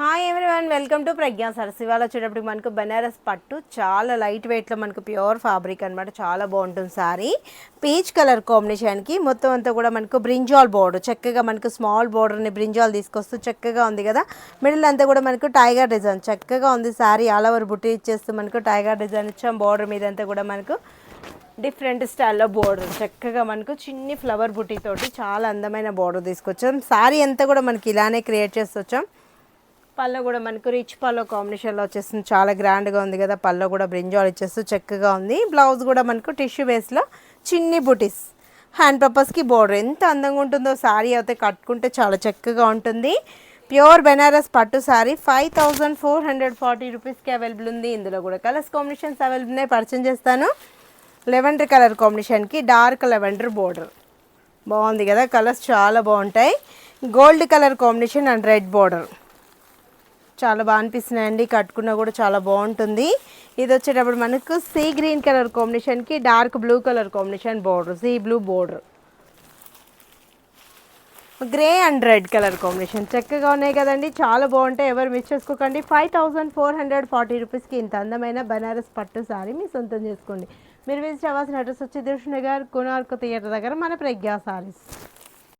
Hi one welcome to Pragna Saras ఇవాళ వచ్చేటప్పుడు మనకు బెనారస్ పట్టు చాలా లైట్ వెయిట్లో మనకు ప్యూర్ ఫ్యాబ్రిక్ అనమాట చాలా బాగుంటుంది సారీ పీచ్ కలర్ కాంబినేషన్కి మొత్తం అంతా కూడా మనకు బ్రింజాల్ బోర్డర్ చక్కగా మనకు స్మాల్ బోర్డర్ని బ్రింజాల్ తీసుకొస్తూ చక్కగా ఉంది కదా. మిడిల్ అంతా కూడా మనకు టైగర్ డిజైన్ చక్కగా ఉంది సారీ ఆల్ ఓవర్ బుట్టి ఇచ్చేస్తూ మనకు టైగర్ డిజైన్ ఇచ్చాం. బోర్డర్ మీద అంతా కూడా మనకు డిఫరెంట్ స్టైల్లో బోర్డర్ చక్కగా మనకు చిన్ని ఫ్లవర్ బుట్టితోటి చాలా అందమైన బోర్డర్ తీసుకొచ్చాం. సారీ అంతా కూడా మనకి ఇలానే క్రియేట్ చేసి వచ్చాం. పళ్ళు కూడా మనకు రిచ్ పళ్ళు కాంబినేషన్లో వచ్చేస్తుంది. చాలా గ్రాండ్గా ఉంది కదా. పళ్ళు కూడా బ్రింజాల్ ఇచ్చేస్తూ చక్కగా ఉంది. బ్లౌజ్ కూడా మనకు టిష్యూ బేస్లో చిన్ని బుటీస్. హ్యాండ్ పర్పస్కి బోర్డర్ ఎంత అందంగా ఉంటుందో శారీ అయితే కట్టుకుంటే చాలా చక్కగా ఉంటుంది. ప్యూర్ బెనారస్ పట్టు saree five thousand four hundred forty రూపీస్కి అవైలబుల్ ఉంది. ఇందులో కూడా కలర్స్ కాంబినేషన్స్ అవైలబుల్ ఉన్నాయి. పరిచయం చేస్తాను. లెవెండర్ కలర్ కాంబినేషన్కి డార్క్ లెవెండర్ బోర్డర్. బాగుంది కదా. కలర్స్ చాలా బాగుంటాయి. Gold colour combination and red border. చాలా బాగా అనిపిస్తున్నాయండి. కట్టుకున్నా కూడా చాలా బాగుంటుంది. ఇది వచ్చేటప్పుడు మనకు సీ గ్రీన్ కలర్ కాంబినేషన్కి dark blue colour combination border. Sea blue border. Grey and red colour combination. చక్కగా ఉన్నాయి కదండి. చాలా బాగుంటాయి. ఎవరు మిస్ చేసుకోకండి. Five thousand four hundred forty రూపీస్కి ఇంత అందమైన బనారస్ పట్టు సారీ మీ సొంతం చేసుకోండి. మీరు విజిట్ అవ్వాల్సిన అడ్రస్ వచ్చి దృష్ణ నగర్ కోనార్క్ థియేటర్ దగ్గర మన ప్రజ్ఞా సారీస్.